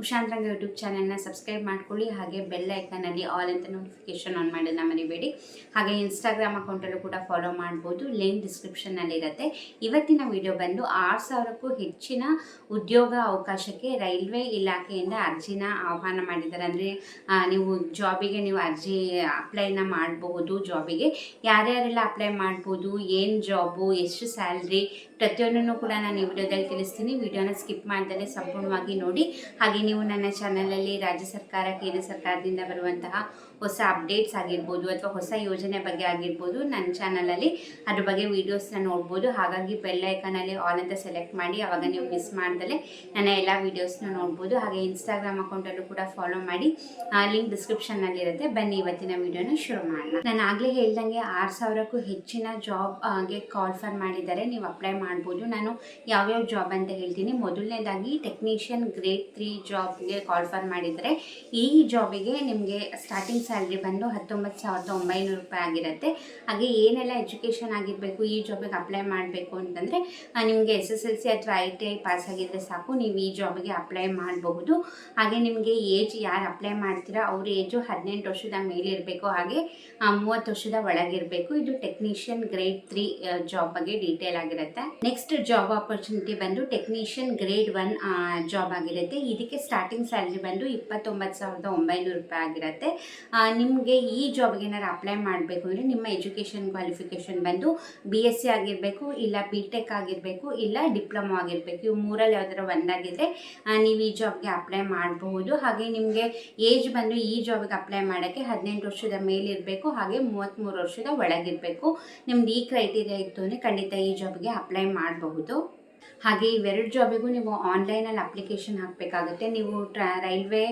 ಉಷಾ ಅಂತರಂಗ ಯೂಟ್ಯೂಬ್ ಚಾನಲ್ನ ಸಬ್ಸ್ಕ್ರೈಬ್ ಮಾಡ್ಕೊಳ್ಳಿ, ಹಾಗೆ ಬೆಲ್ ಐಕನಲ್ಲಿ ಆಲ್ ಅಂತ ನೋಟಿಫಿಕೇಶನ್ ಆನ್ ಮಾಡೋದನ್ನ ಮರಿಬೇಡಿ. ಹಾಗೆ ಇನ್ಸ್ಟಾಗ್ರಾಮ್ ಅಕೌಂಟಲ್ಲೂ ಕೂಡ ಫಾಲೋ ಮಾಡ್ಬೋದು. ಲಿಂಕ್ ಡಿಸ್ಕ್ರಿಪ್ಷನ್ನಲ್ಲಿರುತ್ತೆ ಇವತ್ತಿನ ವಿಡಿಯೋ ಬಂದು ಆರು ಸಾವಿರಕ್ಕೂ ಹೆಚ್ಚಿನ ಉದ್ಯೋಗ ಅವಕಾಶಕ್ಕೆ ರೈಲ್ವೆ ಇಲಾಖೆಯಿಂದ ಅರ್ಜಿನ ಆಹ್ವಾನ ಮಾಡಿದ್ದಾರೆ. ಅಂದರೆ ನೀವು ಜಾಬಿಗೆ ನೀವು ಅರ್ಜಿ ಅಪ್ಲೈನ ಮಾಡಬಹುದು ಜಾಬಿಗೆ ಯಾರ್ಯಾರೆಲ್ಲ ಅಪ್ಲೈ ಮಾಡ್ಬೋದು, ಏನು ಜಾಬು ಎಷ್ಟು ಸ್ಯಾಲ್ರಿ ಪ್ರತಿಯೊಂದನ್ನು ಕೂಡ ನಾನು ಈ ವಿಡಿಯೋದಲ್ಲಿ ತಿಳಿಸ್ತೀನಿ. ವಿಡಿಯೋನ ಸ್ಕಿಪ್ ಮಾಡ್ದಲೇ ಸಂಪೂರ್ಣವಾಗಿ ನೋಡಿ. ಹಾಗೆ ನೀವು ನನ್ನ ಚಾನಲಲ್ಲಿ ರಾಜ್ಯ ಸರ್ಕಾರ ಕೇಂದ್ರ ಸರ್ಕಾರದಿಂದ ಬರುವಂತಹ ಹೊಸ ಅಪ್ಡೇಟ್ಸ್ ಆಗಿರ್ಬೋದು ಅಥವಾ ಹೊಸ ಯೋಜನೆ ಬಗ್ಗೆ ಆಗಿರ್ಬೋದು, ನನ್ನ ಚಾನಲಲ್ಲಿ ಅದ್ರ ಬಗ್ಗೆ ವೀಡಿಯೋಸ್ನ ನೋಡ್ಬೋದು. ಹಾಗಾಗಿ ಬೆಲ್ ಐಕನಲ್ಲಿ ಆಲ್ ಅಂತ ಸೆಲೆಕ್ಟ್ ಮಾಡಿ, ಅವಾಗ ನೀವು ಮಿಸ್ ಮಾಡ್ದಲೇ ನನ್ನ ಎಲ್ಲ ವೀಡಿಯೋಸ್ನ ನೋಡ್ಬೋದು. ಹಾಗೆ ಇನ್ಸ್ಟಾಗ್ರಾಮ್ ಅಕೌಂಟಲ್ಲೂ ಕೂಡ ಫಾಲೋ ಮಾಡಿ ಲಿಂಕ್ ಡಿಸ್ಕ್ರಿಪ್ಷನ್ನಲ್ಲಿರುತ್ತೆ ಬನ್ನಿ, ಇವತ್ತಿನ ವೀಡಿಯೋನ ಶುರು ಮಾಡೋಣ. ನಾನು ಆಗಲೇ ಹೇಳ್ದಂಗೆ ಆರು ಸಾವಿರಕ್ಕೂ ಹೆಚ್ಚಿನ ಜಾಬ್ಗೆ ಕಾಲ್ ಫರ್ ಮಾಡಿದ್ದಾರೆ. ನೀವು ಅಪ್ಲೈ ಮಾಡ್ಬೋದು. ನಾನು ಯಾವ್ಯಾವ ಜಾಬ್ ಅಂತ ಹೇಳ್ತೀನಿ. ಮೊದಲನೇದಾಗಿ ಟೆಕ್ನಿಷಿಯನ್ ಗ್ರೇಡ್ ತ್ರೀ ಜಾಬ್ಗೆ ಕಾಲ್ ಮಾಡಿದರೆ, ಈ ಜಾಬಿಗೆ ನಿಮಗೆ ಸ್ಟಾರ್ಟಿಂಗ್ ಸ್ಯಾಲ್ರಿ ಬಂದು ಹತ್ತೊಂಬತ್ತು ಸಾವಿರದ ಒಂಬೈನೂರು ರೂಪಾಯಿ ಆಗಿರುತ್ತೆ. ಹಾಗೆ ಏನೆಲ್ಲ ಎಜುಕೇಷನ್ ಆಗಿರಬೇಕು, ಈ ಜಾಬಿಗೆ ಅಪ್ಲೈ ಮಾಡಬೇಕು ಅಂತಂದರೆ ನಿಮಗೆ ಎಸ್ ಎಸ್ ಎಲ್ ಸಿ ಅಥವಾ ಐ ಟಿ ಐ ಪಾಸ್ ಆಗಿದ್ದರೆ ಸಾಕು, ನೀವು ಈ ಜಾಬಿಗೆ ಅಪ್ಲೈ ಮಾಡಬಹುದು. ಹಾಗೆ ನಿಮಗೆ ಏಜ್ ಯಾರು ಅಪ್ಲೈ ಮಾಡ್ತೀರಾ, ಅವ್ರ ಏಜು ಹದಿನೆಂಟು ವರ್ಷದ ಮೇಲಿರಬೇಕು ಹಾಗೆ ಮೂವತ್ತು ವರ್ಷದ ಒಳಗಿರಬೇಕು ಇದು ಟೆಕ್ನಿಷಿಯನ್ ಗ್ರೇಡ್ ತ್ರೀ ಜಾಬ್ ಬಗ್ಗೆ ಡೀಟೇಲ್ ಆಗಿರುತ್ತೆ. ನೆಕ್ಸ್ಟ್ ಜಾಬ್ ಆಪರ್ಚುನಿಟಿ ಬಂದು ಟೆಕ್ನಿಷಿಯನ್ ಗ್ರೇಡ್ ಒನ್ ಜಾಬ್ ಆಗಿರುತ್ತೆ. ಇದಕ್ಕೆ ಸ್ಟಾರ್ಟಿಂಗ್ ಸ್ಯಾಲ್ರಿ ಬಂದು ಇಪ್ಪತ್ತೊಂಬತ್ತು ಸಾವಿರದ ಒಂಬೈನೂರು ರೂಪಾಯಿ ಆಗಿರುತ್ತೆ. ನಿಮಗೆ ಈ ಜಾಬ್ಗೆ ಏನಾರು ಅಪ್ಲೈ ಮಾಡಬೇಕು ಅಂದರೆ ನಿಮ್ಮ ಎಜುಕೇಷನ್ ಕ್ವಾಲಿಫಿಕೇಷನ್ ಬಂದು ಬಿ ಎಸ್ ಸಿ ಆಗಿರಬೇಕು, ಇಲ್ಲ ಬಿ ಟೆಕ್ ಆಗಿರಬೇಕು, ಇಲ್ಲ ಡಿಪ್ಲೊಮೊ ಆಗಿರಬೇಕು. ಇವು ಮೂರಲ್ಲಿ ಯಾವ್ದಾರ ಒಂದಾಗಿದ್ದರೆ ನೀವು ಈ ಜಾಬ್ಗೆ ಅಪ್ಲೈ ಮಾಡಬಹುದು. ಹಾಗೆ ನಿಮಗೆ ಏಜ್ ಬಂದು ಈ ಜಾಬ್ಗೆ ಅಪ್ಲೈ ಮಾಡೋಕ್ಕೆ ಹದಿನೆಂಟು ವರ್ಷದ ಮೇಲಿರಬೇಕು ಹಾಗೆ ಮೂವತ್ತ್ಮೂರು ವರ್ಷದ ಒಳಗಿರಬೇಕು. ನಿಮ್ದು ಈ ಕ್ರೈಟೀರಿಯಾ ಇತ್ತು ಅಂದರೆ ಖಂಡಿತ ಈ ಜಾಬ್ಗೆ ಅಪ್ಲೈ ಮಾಡಬಹುದು. ಹಾಗೆ ಇವೆರಡು ಜಾಬಿಗೂ ನೀವು ಆನ್ಲೈನಲ್ಲಿ ಅಪ್ಲಿಕೇಶನ್ ಹಾಕಬೇಕಾಗುತ್ತೆ. ನೀವು ಟ್ರಾ, ರೈಲ್ವೆ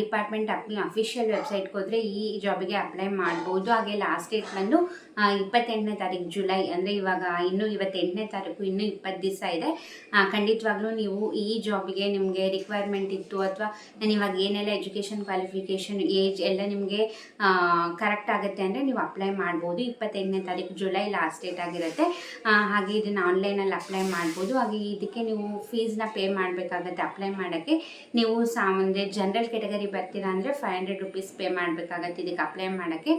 ಡಿಪಾರ್ಟ್ಮೆಂಟ್ ಅಪ್ ಅಫಿಷಿಯಲ್ ವೆಬ್ಸೈಟ್ಗೆ ಹೋದರೆ ಈ ಜಾಬಿಗೆ ಅಪ್ಲೈ ಮಾಡ್ಬೋದು. ಹಾಗೆ ಲಾಸ್ಟ್ ಡೇಟ್ ಬಂದು ಇಪ್ಪತ್ತೆಂಟನೇ ತಾರೀಕು ಜುಲೈ, ಅಂದರೆ ಇವಾಗ ಇನ್ನೂ ಇವತ್ತೆಂಟನೇ ತಾರೀಕು ಇನ್ನೂ ಇಪ್ಪತ್ತು ದಿವಸ ಇದೆ. ಖಂಡಿತವಾಗ್ಲೂ ನೀವು ಈ ಜಾಬಿಗೆ ನಿಮಗೆ ರಿಕ್ವೈರ್ಮೆಂಟ್ ಇತ್ತು ಅಥವಾ ನಾನು ಇವಾಗ ಏನೆಲ್ಲ ಎಜುಕೇಷನ್ ಕ್ವಾಲಿಫಿಕೇಷನ್ ಏಜ್ ಎಲ್ಲ ನಿಮಗೆ ಕರೆಕ್ಟ್ ಆಗುತ್ತೆ ಅಂದರೆ ನೀವು ಅಪ್ಲೈ ಮಾಡ್ಬೋದು. ಇಪ್ಪತ್ತೆಂಟನೇ ತಾರೀಕು ಜುಲೈ ಲಾಸ್ಟ್ ಡೇಟ್ ಆಗಿರುತ್ತೆ. ಹಾಗೆ ಇದನ್ನು ಆನ್ಲೈನಲ್ಲಿ ಅಪ್ಲೈ ಮಾಡ್ಬೋದು. ಇದಕ್ಕೆ ನೀವು ಫೀಸ್ನ ಪೇ ಮಾಡಬೇಕಾಗತ್ತೆ ಅಪ್ಲೈ ಮಾಡೋಕ್ಕೆ. ನೀವು ಸಾ ಅಂದರೆ ಜನರಲ್ ಕೆಟಗರಿ ಬರ್ತೀರಾ ಅಂದರೆ ಫೈವ್ ಹಂಡ್ರೆಡ್ ರುಪೀಸ್ ಪೇ ಮಾಡಬೇಕಾಗತ್ತೆ ಇದಕ್ಕೆ ಅಪ್ಲೈ ಮಾಡೋಕ್ಕೆ.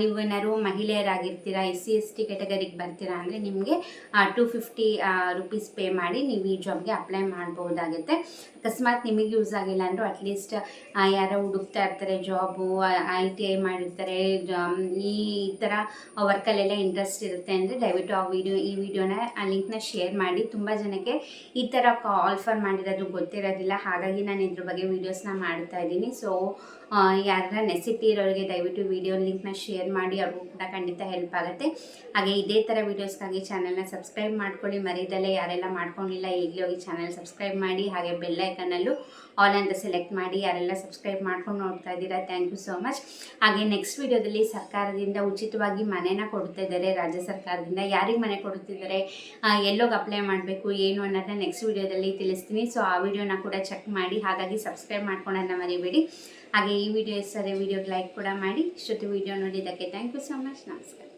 ನೀವು ಏನಾದ್ರು ಮಹಿಳೆಯರಾಗಿರ್ತೀರಾ ಎಸ್ ಸಿ ಎಸ್ ಟಿ ಕೆಟಗರಿಗೆ ಬರ್ತೀರಾ ಅಂದರೆ ನಿಮಗೆ ಟು ಫಿಫ್ಟಿ ರುಪೀಸ್ ಪೇ ಮಾಡಿ ನೀವು ಈ ಜಾಬ್ಗೆ ಅಪ್ಲೈ ಮಾಡ್ಬೋದಾಗುತ್ತೆ. ಅಕಸ್ಮಾತ್ ನಿಮಗೆ ಯೂಸ್ ಆಗಿಲ್ಲ ಅಂದರೂ ಅಟ್ಲೀಸ್ಟ್ ಯಾರೋ ಹುಡುಕ್ತಾ ಇರ್ತಾರೆ ಜಾಬು ಐ ಟಿ ಐ ಮಾಡಿರ್ತಾರೆ ಈ ಥರ ವರ್ಕಲ್ಲೆಲ್ಲ ಇಂಟ್ರೆಸ್ಟ್ ಇರುತ್ತೆ ಅಂದರೆ ದಯವಿಟ್ಟು ಆ ವಿಡಿಯೋ ಈ ವಿಡಿಯೋನ ಆ ಲಿಂಕ್ನ ಶೇರ್ ಮಾಡಿ. ತುಂಬ ಜನಕ್ಕೆ ಈ ಥರ ಕಾಲ್ ಫರ್ ಮಾಡಿರೋದು ಗೊತ್ತಿರೋದಿಲ್ಲ. ಹಾಗಾಗಿ ನಾನು ಇದ್ರ ಬಗ್ಗೆ ವೀಡಿಯೋಸ್ನ ಮಾಡ್ತಾ ಇದ್ದೀನಿ. ಸೊ ಯಾರ ನೆಸಿಟಿ ಇರೋರಿಗೆ ದಯವಿಟ್ಟು ವಿಡಿಯೋ ಲಿಂಕ್ನ ಶೇರ್ ಮಾಡಿ ಅವ್ರಿಗೂ ಕೂಡ ಖಂಡಿತ ಹೆಲ್ಪ್ ಆಗುತ್ತೆ. ಹಾಗೆ ಇದೇ ಥರ ವೀಡಿಯೋಸ್ಗಾಗಿ ಚಾನಲ್ನ ಸಬ್ಸ್ಕ್ರೈಬ್ ಮಾಡ್ಕೊಳ್ಳಿ. ಮರೀದಲ್ಲೇ ಯಾರೆಲ್ಲ ಮಾಡ್ಕೊಂಡಿಲ್ಲ ಈಗಲೇ ಹೋಗಿ ಚಾನಲ್ ಸಬ್ಸ್ಕ್ರೈಬ್ ಮಾಡಿ ಹಾಗೆ ಬೆಲ್ ಐಕನಲ್ಲೂ ಆಲ್ ಅಂತ ಸೆಲೆಕ್ಟ್ ಮಾಡಿ ಯಾರೆಲ್ಲ ಸಬ್ಸ್ಕ್ರೈಬ್ ಮಾಡ್ಕೊಂಡು ನೋಡ್ತಾ ಇದ್ದೀರಾ ಥ್ಯಾಂಕ್ ಯು ಸೋ ಮಚ್ ಹಾಗೆ ನೆಕ್ಸ್ಟ್ ವಿಡಿಯೋದಲ್ಲಿ ಸರ್ಕಾರದಿಂದ ಉಚಿತವಾಗಿ ಮನೆನ ಕೊಡ್ತಾ ಇದ್ದಾರೆ. ರಾಜ್ಯ ಸರ್ಕಾರದಿಂದ ಯಾರಿಗೆ ಮನೆ ಕೊಡುತ್ತಿದ್ದಾರೆ? ಆ, ಎಲ್ಲೋಗಿ ಅಪ್ಲೈ ಮಾಡಬೇಕು ಏನು ಅನ್ನೋದನ್ನ ನೆಕ್ಸ್ಟ್ ವಿಡಿಯೋದಲ್ಲಿ ತಿಳಿಸ್ತೀನಿ. ಸೊ ಆ ವಿಡಿಯೋನ ಕೂಡ ಚೆಕ್ ಮಾಡಿ, ಹಾಗಾಗಿ ಸಬ್ಸ್ಕ್ರೈಬ್ ಮಾಡ್ಕೊಂಡನ್ನ ಮರಿಬೇಡಿ. ಹಾಗೆ ಈ ವಿಡಿಯೋ ಇಷ್ಟ ವಿಡಿಯೋಗೆ ಲೈಕ್ ಕೂಡ ಮಾಡಿ. ಇಷ್ಟೊತ್ತು ವಿಡಿಯೋ ನೋಡಿದ್ದಕ್ಕೆ ಥ್ಯಾಂಕ್ ಯು ಸೊ ಮಚ್ ನಮಸ್ಕಾರ.